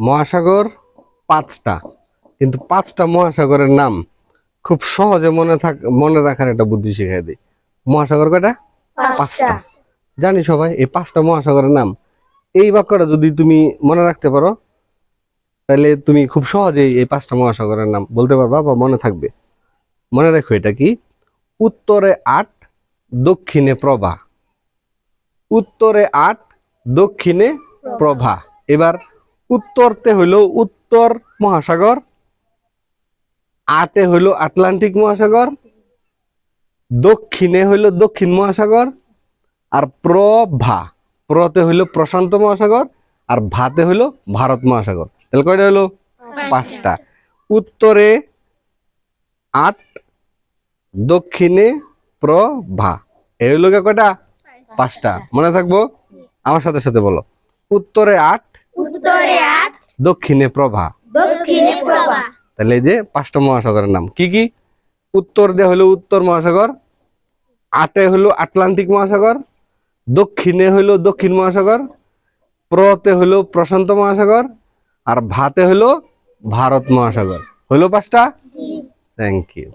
মহাসাগর পাঁচটা। কিন্তু পাঁচটা মহাসাগরের নাম খুব সহজে মনে থাক মনে রাখার একটা বুদ্ধি শিখাই দিই। মহাসাগর কয়টা? পাঁচটা। জানি সবাই এই পাঁচটা মহাসাগরের নাম। এই বাক্যটা যদি তুমি মনে রাখতে পারো তাহলে তুমি খুব সহজেই এই পাঁচটা মহাসাগরের নাম বলতে পারবা বা মনে থাকবে। মনে রাখো এটা কি? উত্তরে আট দক্ষিণে প্রভা। উত্তরে আট দক্ষিণে প্রভা। এবার উত্তরতে হইল উত্তর মহাসাগর আটে হইল আটলান্টিক মহাসাগর দক্ষিণে হইল দক্ষিণ মহাসাগর আর প্রভা প্রতে হইল প্রশান্ত মহাসাগর আর ভাতে হইল ভারত মহাসাগর। তাহলে কয়টা হইল? পাঁচটা। উত্তরে আট দক্ষিণে প্রভা এই হইল কয়টা? পাঁচটা। মনে থাকব? আমার সাথে সাথে বলো। উত্তরে আট উত্তরে আট দক্ষিণে প্রভা। দক্ষিণে প্রভা। তাহলে এই যে পাঁচটা মহাসাগরের নাম কি কি? উত্তর দিয়ে হলো উত্তর মহাসাগর আটে হলো আটলান্টিক মহাসাগর দক্ষিণে হলো দক্ষিণ মহাসাগর প্রতে হলো প্রশান্ত মহাসাগর আর ভাতে হলো ভারত মহাসাগর। হলো পাঁচটা? Thank you